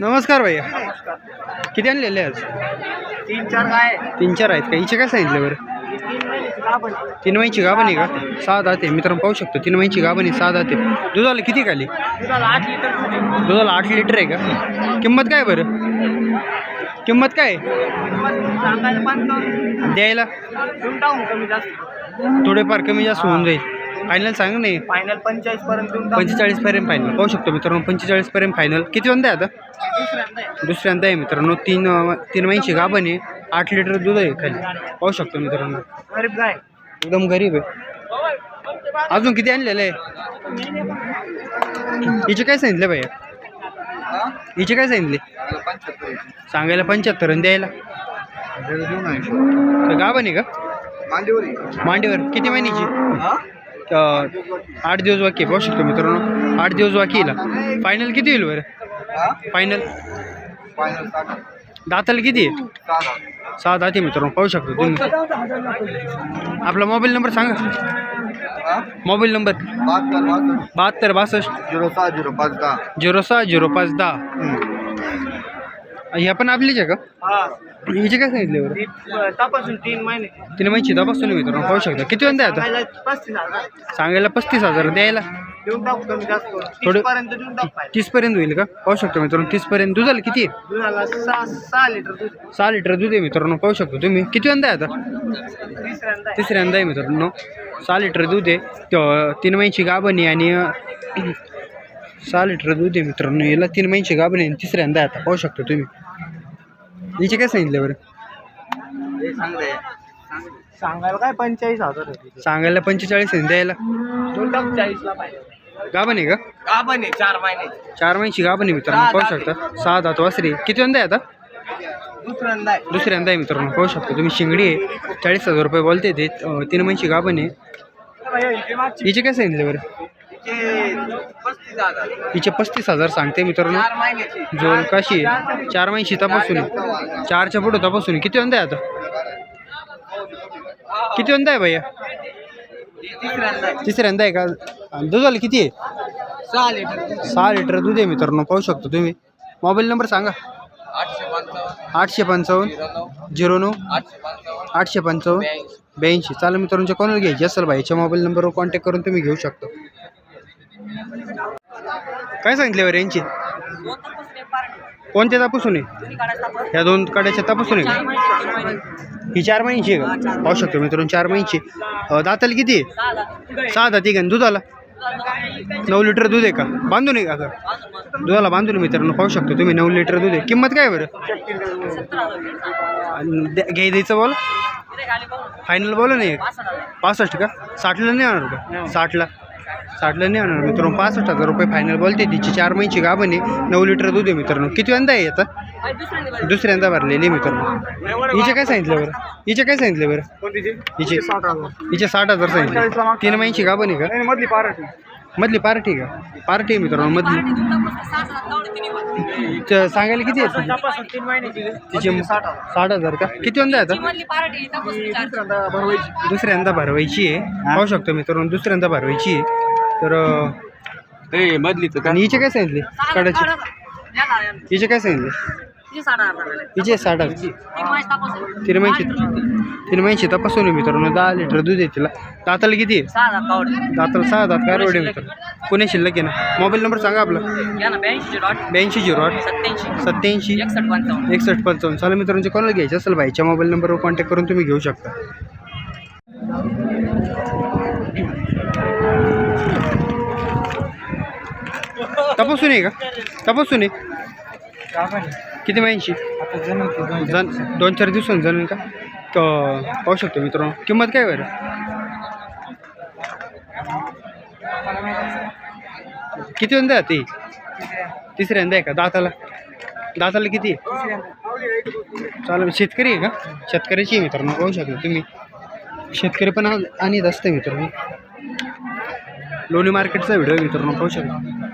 नमस्कार भैया. किती आणलेले आज? तीन चार तीन चार आहेत का? हिचे काय सांगितलं बरं? तीन महिन्याची गाभण. आहे का? सहा दाते मित्रांनो पाहू शकतो. तीन महिन्याची गाभण आहे सहा दाते दुधाला किती खाली? दुधाला आठ लिटर आहे. दुधाला आठ लिटर आहे का? किंमत काय बरं? किंमत काय द्यायला? थोडेफार कमी जास्त होऊन जाईल. फायनल सांग नाही फायनल पंचेचाळीस पर्यंत देऊन टाकू. पंचेचाळीस पर्यंत फायनल पाहू शकतो मित्रांनो पंचेचाळीस पर्यंत फायनल किती वंदा आहे आता? दुसऱ्यांदा आहे. दुसऱ्यांदा आहे मित्रांनो तीन अं, तीन महिन्याची गाभण आहे आठ लिटर दूध आहे खाली. पाहू शकतो मित्रांनो. गरीब गाय. एकदम गरीब आहे. अजून किती आणलेलं आहे? हिचे काय सांगितलं भैया हिचे काय सांगितले? सांगायला पंच्याहत्तर आणि द्यायला. तर गाभण आहे का? मांडीवर किती महिन्याची? आठ दिवस बाकी आहे पाहू शकतो मित्रांनो. आठ दिवस बाकी येईल फायनल किती होईल बरं? फायनल दाताला किती आहे? सहा दाते मित्रांनो. पाहू शकतो तुम्ही. आपला मोबाईल नंबर सांगा. Mobile number. बहात्तर बासष्ट. झिरो सहा झिरो पाच दहा. झिरो सहा झिरो पाच दहा. ह्या पण आपलीच आहे का? हा. हिचे काय सांगितले बरं ती, अं, तपासून तीन महिने. तिने माहिती तपासून मित्रांनो पाहू शकता. किती आहे आता सांगायला पस्तीस हजार. सांगायला पस्तीस हजार द्यायला? देऊन टाकू कमी जास्त. करून. थोडं- तीस पर्यंत देऊन टाकू होईल का? पाहू शकतो मित्रांनो तीसपर्यंत दुधाला किती आहे? दुधाला सहा सहा लिटर दूध आहे. सहा लिटर दूध आहे मित्रांनो पाहू शकतो तुम्ही. किती आहे आता तिसऱ्यांदा आहे. तिसऱ्यांदा आहे मित्रांनो. सहा लिटर दूध आहे. त- तीन महिन्याची गाभण आहे आणि अं, सहा लिटर दूध आहे मित्रांनो. याला तीन महिन्याची गाभण आहे आणि तिसऱ्यांदा आता पाहू शकतो तुम्ही. हिचे काय सांगितलं बरं? सांगायला काय पंचेचाळीस हजार सांगायला पंचेचाळीस आहे द्यायला? चाळीसला पाहिजे. गाभण आहे का? गाभण आहे चार महिने. चार महिन्याची गाभण आहे मित्रांनो पाहू शकता. सहा दात वासरी किती वंदा आहे आता? दुसऱ्यांदा आहे. दुसऱ्यांदा आहे मित्रांनो पाहू शकतो. तुम्ही शिंगडी आहे चाळीस हजार रुपये बोलते ते तीन महिन्याची गाभण आहे. हिचे काय सांगितलं बरं? हिचे पस्तीस हजार. सांगते मित्रांनो. जोल कशी चार महिन्याची तपासून. चारच्या पुढे तपासून. किती वंदा आहे आता? किती वंदा आहे भैया? तिसऱ्यांदा. आहे. का? आणि दुधाला किती आहे? सहा लिटर. सहा लिटर दूध आहे मित्रांनो. पाहू शकतो तुम्ही. मोबाईल नंबर सांगा. आठशे पंचावन्न. झिरो नऊ. आठशे पंचावन्न. ब्याऐंशी. चालेल मित्रांच्या कोणाला घ्यायची असेल भाईच्या मोबाईल नंबरवर कॉन्टॅक्ट करून तुम्ही घेऊ शकता. काय सांगितले बरं यांची? कोणत्या तपासून? आहे ह्या दोन कड्याच्या तपासून? आहे का? ही चार महिन्याची आहे का? पाहू शकतो मित्रांनो चार महिन्याची. दाताला किती आहे? सहा दाती का? दुधाला? नऊ लिटर दूध आहे का? बांधून आहे का आता? दुधाला बांधून मित्रांनो पाहू शकतो तुम्ही नऊ लिटर दूध आहे. किंमत काय आहे बरं? आणि द्या- घ्याय द्यायचं बोल. फायनल बोला नाही पासष्ट का? साठला नाही येणार का? साठला. साठला नाही होणार. मित्रांनो पासष्ट हजार रुपये फायनल बोलते. तिची चार महिन्याची गाभण आहे. नऊ लिटर दूध आहे मित्रांनो. किती वंदा आहे आता दुसऱ्यांदा भरलेली आहे मित्रांनो. हिचे काय सांगितलं बरं? हिचे काय सांगितलं बरं? हिचे हिचे साठ हजार. सांगितले. तीन महिन्याची गाभण आहे का? नाही, मधली पार्टी. मधली पार्टी का? पार्टी आहे मित्रांनो मधली. सांगायला किती आहे. तिचे साठ हजार. का? किती आहे आता? दुसऱ्यांदा भरवायची. दुसऱ्यांदा भरवायची आहे. पाहू शकतो मित्रांनो दुसऱ्यांदा भरवायची आहे. तर अं, मधली तर आणि हिचे काय सांगितले? काढायचे हिचे काय सांगितले? हिचे साठ हजार. तीन महिन्याची तीन महिन्याची तपासून मित्रांनो. दहा लिटर दूध आहे तिला. दाताला किती आहे? दाताला सहा दात काय रोड मित्र पुणे शिल्लक आहे ना? मोबाईल नंबर सांगा आपला. ब्याऐंशी झिरो आठ. सत्याऐंशी एकसष्ट पंचावन्न. चालेल मित्रांचे कोणाला घ्यायचे असेल भाईच्या मोबाईल नंबरवर कॉन्टॅक्ट करून तुम्ही घेऊ शकता. तपासून आहे का? तपासून आहे किती महिन्याची? जण दोन चार दिवसांनी जण का? तर पाहू शकतो मित्रांनो. किंमत काय बरं? किती वंदा आहे ती तिसऱ्यांदा आहे का? दाताला? दाताला किती? चालेल शेतकरी आहे का? शेतकऱ्याची आहे मित्रांनो पाहू शकतो तुम्ही. शेतकरी पण आणीत असते मित्रांनो. लोणी मार्केटचा व्हिडिओ मित्रांनो पाहू शकतो.